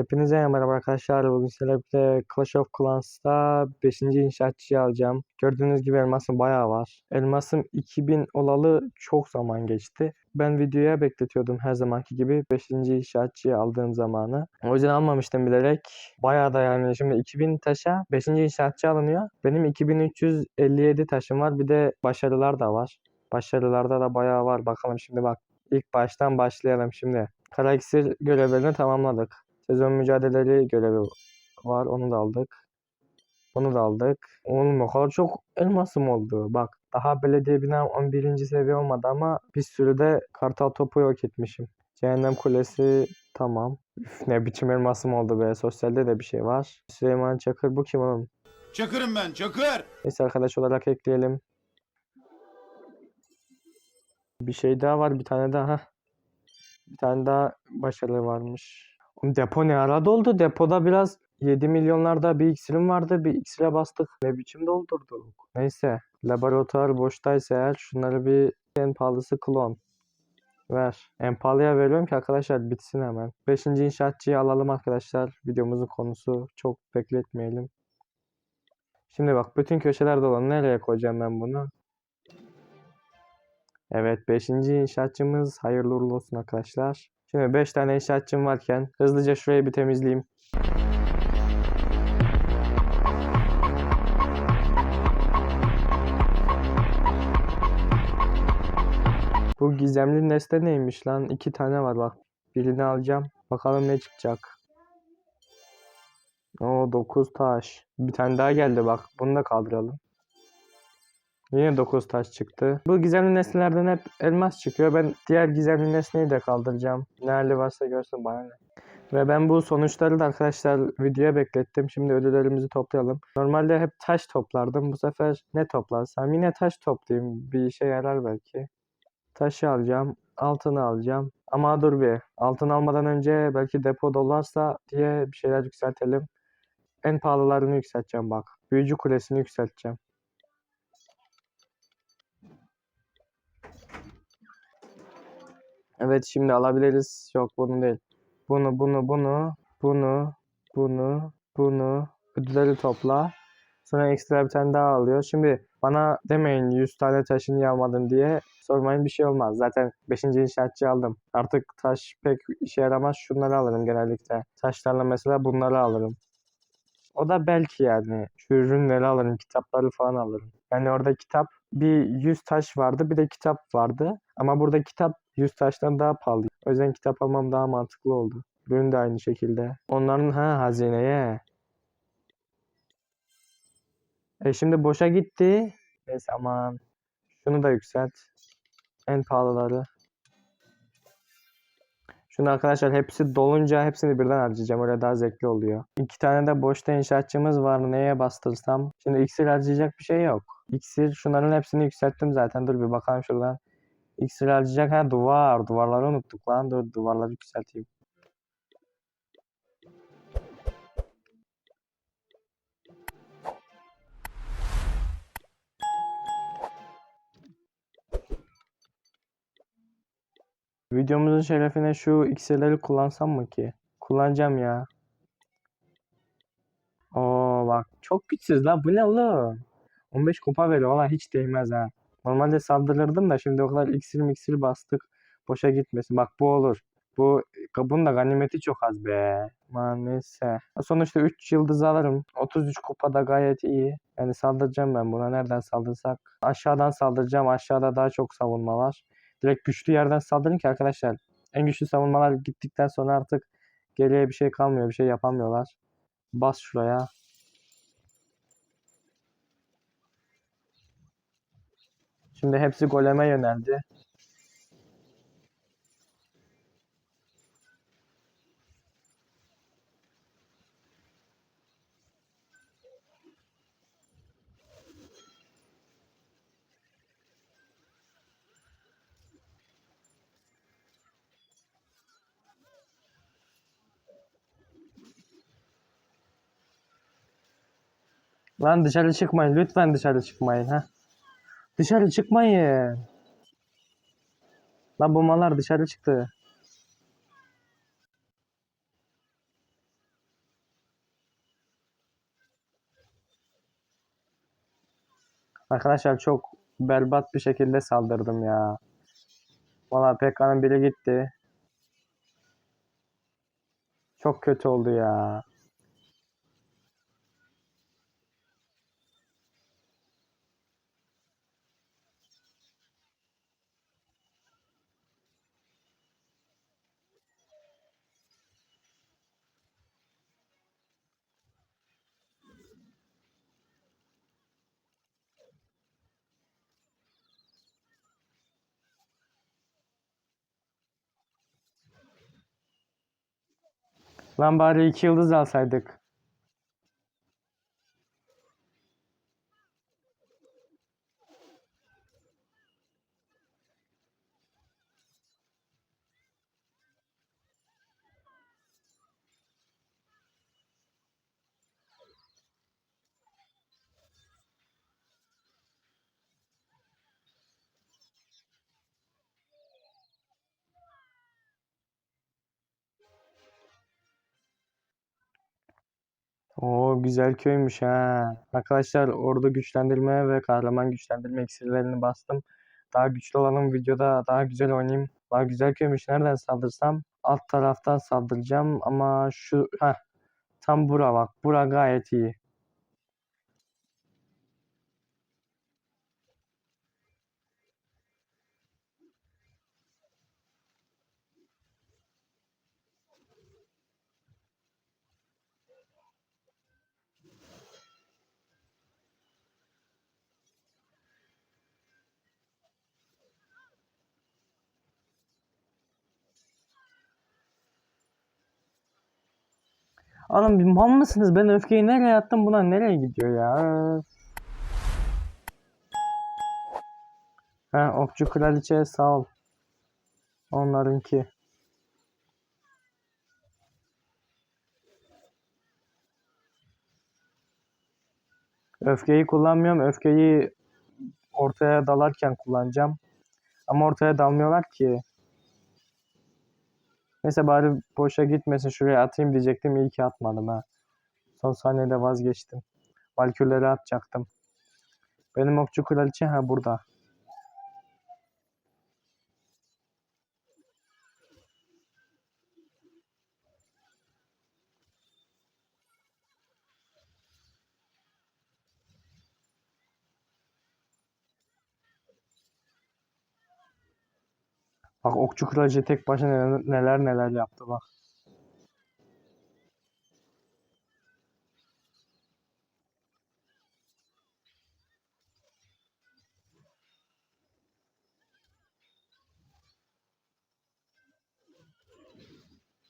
Hepinize merhaba arkadaşlar. Bugün sizlerle Clash of Clans'ta 5. inşaatçıyı alacağım. Gördüğünüz gibi elmasım bayağı var. Elmasım 2000 olalı çok zaman geçti. Ben videoya bekletiyordum her zamanki gibi 5. inşaatçıyı aldığım zamanı. O yüzden almamıştım bilerek. Bayağı da yani şimdi 2000 taşa 5. inşaatçı alınıyor. Benim 2357 taşım var. Bir de başarılar da var. Başarılarda da bayağı var. Bakalım şimdi bak. İlk baştan başlayalım şimdi. Kara iksir görevlerini tamamladık. Sezon mücadeleleri görevi var. Onu da aldık. Bunu da aldık. Oğlum o kadar çok elmasım oldu. Bak daha belediye binam 11. seviye olmadı ama bir sürü de kartal topu yok etmişim. Cehennem kulesi tamam. Üf, ne biçim elmasım oldu be. Sosyalde de bir şey var. Süleyman Çakır bu kim oğlum? Çakırım ben, Çakır. Neyse arkadaş olarak ekleyelim. Bir şey daha var. Bir tane daha. Bir tane daha başarılı varmış. Depo ne ara doldu? Depoda biraz 7 milyonlarda bir iksirim vardı. Bir iksire bastık. Ne biçim doldurduk. Neyse. Laboratuvar boştaysa eğer şunları bir en pahalısı klon. Ver. En pahalıya veriyorum ki arkadaşlar bitsin hemen. 5. inşaatçıyı alalım arkadaşlar. Videomuzun konusu çok bekletmeyelim. Şimdi bak bütün köşeler dolu. Nereye koyacağım ben bunu? Evet 5. inşaatçımız hayırlı uğurlu olsun arkadaşlar. Şimdi 5 tane inşaatçım varken hızlıca şurayı bir temizleyeyim. Bu gizemli nesne neymiş lan? İki tane var bak. Birini alacağım. Bakalım ne çıkacak. O 9 taş. Bir tane daha geldi bak. Bunu da kaldıralım. Yine 9 taş çıktı. Bu gizemli nesnelerden hep elmas çıkıyor. Ben diğer gizemli nesneyi de kaldıracağım. Ne hali varsa görsün bana ne. Ve ben bu sonuçları da arkadaşlar videoya beklettim. Şimdi ödüllerimizi toplayalım. Normalde hep taş toplardım. Bu sefer ne toplarsam yine taş toplayayım. Bir işe yarar belki. Taşı alacağım. Altını alacağım. Ama dur bir. Altın almadan önce belki depo dolarsa diye bir şeyler yükseltelim. En pahalılarını yükselteceğim bak. Büyücü kulesini yükselteceğim. Evet şimdi alabiliriz. Yok bunu değil. Bunu bunu bunu bunu bunu bunu ödülleri topla. Sonra ekstra bir tane daha alıyor. Şimdi bana demeyin 100 tane taşı niye almadın diye sormayın bir şey olmaz. Zaten 5. inşaatçı aldım. Artık taş pek işe yaramaz. Şunları alırım genellikle. Taşlarla mesela bunları alırım. O da belki yani. Şu ürünleri alırım. Kitapları falan alırım. Yani orada kitap bir 100 taş vardı bir de kitap vardı. Ama burada kitap 100 taştan daha pahalı. O yüzden kitap almam daha mantıklı oldu. Ürün de aynı şekilde. Onların ha hazineye. E şimdi boşa gitti. Neyse aman. Şunu da yükselt. En pahalıları. Şunu arkadaşlar hepsi dolunca hepsini birden harcayacağım. Öyle daha zevkli oluyor. İki tane de boşta inşaatçımız var. Neye bastırsam? Şimdi iksir harcayacak bir şey yok. İksir şunların hepsini yükselttim zaten. Dur bir bakalım şuradan. İksir harcayacak. Ha duvar. Duvarları unuttuk lan. Dur duvarları yükselteyim. Videomuzun şerefine şu iksirleri kullansam mı ki? Kullanacağım ya. Oo bak çok güçsüz lan bu ne oğlum? 15 kupa veriyor valla hiç değmez ha. Normalde saldırırdım da şimdi o kadar iksir miksir bastık. Boşa gitmesin. Bak bu olur. Bu bunun da ganimeti çok az be. Neyse. Sonuçta 3 yıldız alırım. 33 kupa da gayet iyi. Yani saldıracağım ben buna. Nereden saldırsak? Aşağıdan saldıracağım. Aşağıda daha çok savunma var. Direkt güçlü yerden saldırın ki arkadaşlar. En güçlü savunmalar gittikten sonra artık geriye bir şey kalmıyor. Bir şey yapamıyorlar. Bas şuraya. Şimdi hepsi goleme yöneldi. Lan dışarı çıkmayın. Lütfen dışarı çıkmayın ha. Dışarı çıkmayın. Lan bu mallar dışarı çıktı. Arkadaşlar çok berbat bir şekilde saldırdım ya. Valla Pekka'nın biri gitti. Çok kötü oldu ya. Lan bari iki yıldız alsaydık. Oo güzel köymüş ha. Arkadaşlar orada güçlendirme ve kahraman güçlendirme iksirlerini bastım. Daha güçlü olalım videoda daha güzel oynayayım. Daha güzel köymüş. Nereden saldırsam? Alt taraftan saldıracağım ama şu heh, tam bura bak. Bura gayet iyi. Oğlum bir mal mısınız? Ben öfkeyi nereye attım? Bunlar nereye gidiyor ya? Ha, okçu kraliçe sağ ol. Onlarınki. Öfkeyi kullanmıyorum. Öfkeyi ortaya dalarken kullanacağım. Ama ortaya dalmıyorlar ki. Neyse bari boşa gitmesin. Şuraya atayım diyecektim. İyi ki atmadım ha. Son saniyede vazgeçtim. Valkürleri atacaktım. Benim okçu kraliçe ha burada. Okçu kraliçe tek başına neler neler, neler yaptı bak.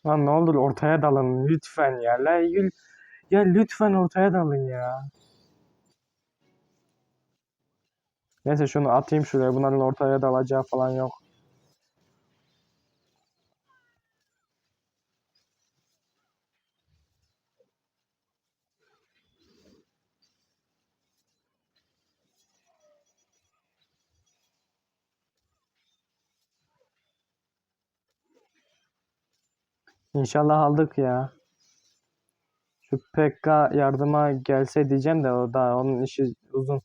Lan ne olur ortaya dalın lütfen ya. La, yül- ya lütfen ortaya dalın ya. Neyse şunu atayım şuraya. Bunların ortaya dalacağı falan yok. İnşallah aldık ya. Şu Pekka yardıma gelse diyeceğim de o da onun işi uzun.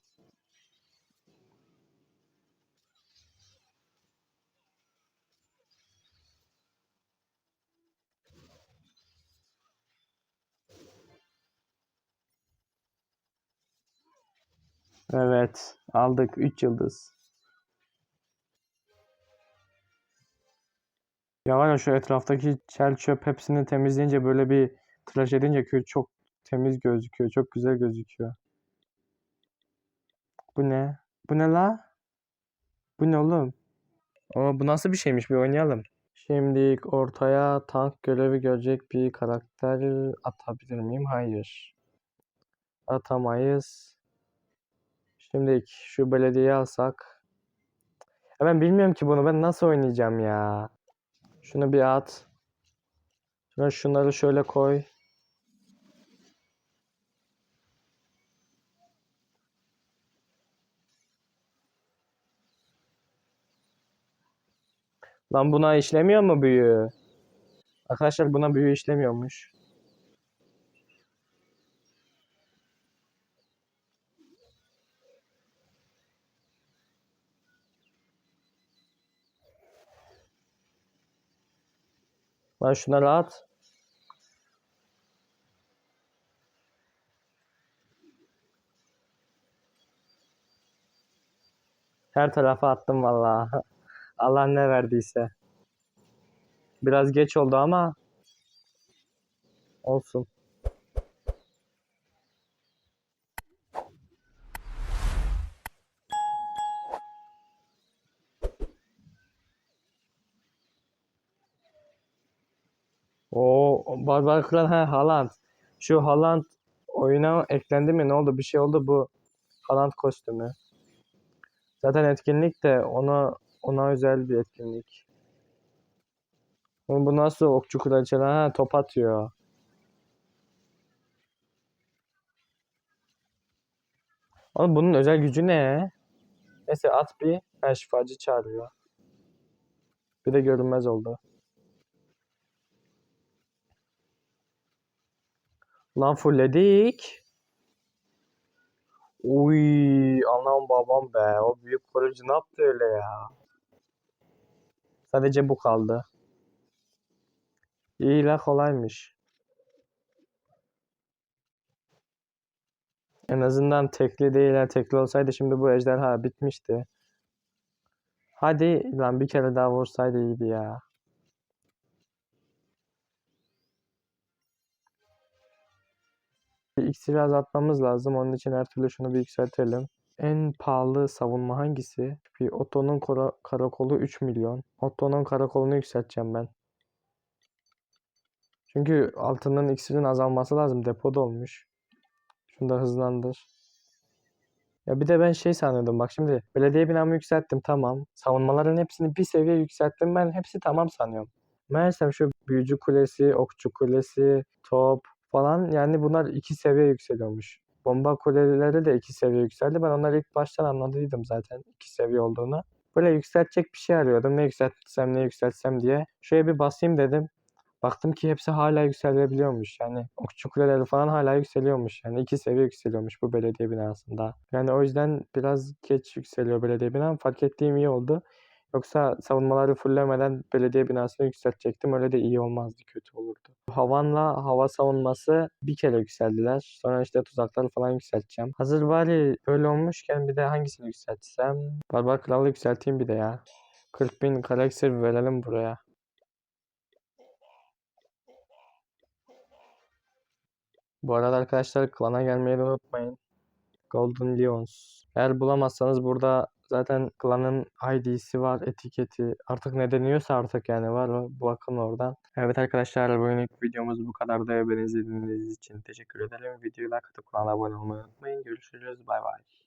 Evet, aldık 3 yıldız. Ya var ya şu etraftaki çel çöp hepsini temizleyince böyle bir tıraş edince köy çok temiz gözüküyor. Çok güzel gözüküyor. Bu ne? Bu ne la? Bu ne oğlum? Aa, bu nasıl bir şeymiş? Bir oynayalım. Şimdi ortaya tank görevi görecek bir karakter atabilir miyim? Hayır. Atamayız. Şimdi şu belediyeyi alsak. Ya ben bilmiyorum ki bunu. Ben nasıl oynayacağım ya? Şunu bir at. Sonra şunları şöyle koy. Lan buna işlemiyor mu büyü? Arkadaşlar buna büyü işlemiyormuş. Lan şunları at. Her tarafa attım vallahi. Allah ne verdiyse. Biraz geç oldu ama olsun. O Barbar Kral ha Haaland. Şu Haaland oyuna eklendi mi? Ne oldu? Bir şey oldu bu Haaland kostümü. Zaten etkinlik de ona ona özel bir etkinlik. Bu nasıl okçu kraliçe? Ha top atıyor. Oğlum bunun özel gücü ne? Neyse at bir. Ha şifacı çağırıyor. Bir de görünmez oldu. Lan fullledik. Uy, anam babam be. O büyük koruyucu ne yaptı öyle ya? Sadece bu kaldı. İyi la kolaymış. En azından tekli değil. Tekli olsaydı şimdi bu ejderha bitmişti. Hadi lan bir kere daha vursaydı iyiydi ya. Bir iksiri azaltmamız lazım. Onun için her türlü şunu bir yükseltelim. En pahalı savunma hangisi? Bir Otto'nun kara- karakolu 3 milyon. Otto'nun karakolunu yükselteceğim ben. Çünkü altının iksirin azalması lazım. Depoda olmuş. Şunu da hızlandır. Ya bir de ben şey sanıyordum bak şimdi belediye binamı yükselttim tamam. Savunmaların hepsini bir seviye yükselttim ben hepsi tamam sanıyorum. Meğersem şu büyücü kulesi, okçu kulesi, top falan yani bunlar iki seviye yükseliyormuş. Bomba kuleleri de iki seviye yükseldi. Ben onları ilk baştan anladıydım zaten iki seviye olduğunu. Böyle yükseltecek bir şey arıyordum. Ne yükseltsem ne yükseltsem diye. Şöyle bir basayım dedim. Baktım ki hepsi hala yükselebiliyormuş. Yani okçu kuleleri falan hala yükseliyormuş. Yani iki seviye yükseliyormuş bu belediye binasında. Yani o yüzden biraz geç yükseliyor belediye binam. Fark ettiğim iyi oldu. Yoksa savunmaları fullemeden belediye binasını yükseltecektim. Öyle de iyi olmazdı, kötü olurdu. Havanla hava savunması bir kere yükseldiler. Sonra işte tuzakları falan yükselteceğim. Hazır bari böyle olmuşken bir de hangisini yükseltsem? Barbar Kralı yükselteyim bir de ya. 40 bin karakter verelim buraya. Bu arada arkadaşlar klana gelmeyi unutmayın. Golden Lions. Eğer bulamazsanız burada zaten klanın ID'si var, etiketi. Artık ne deniyorsa artık yani var o. Bakın oradan. Evet arkadaşlar bugünlük videomuz bu kadar da beni izlediğiniz için teşekkür ederim. Videoyu like atıp kanala abone olmayı unutmayın. Görüşürüz. Bay bay.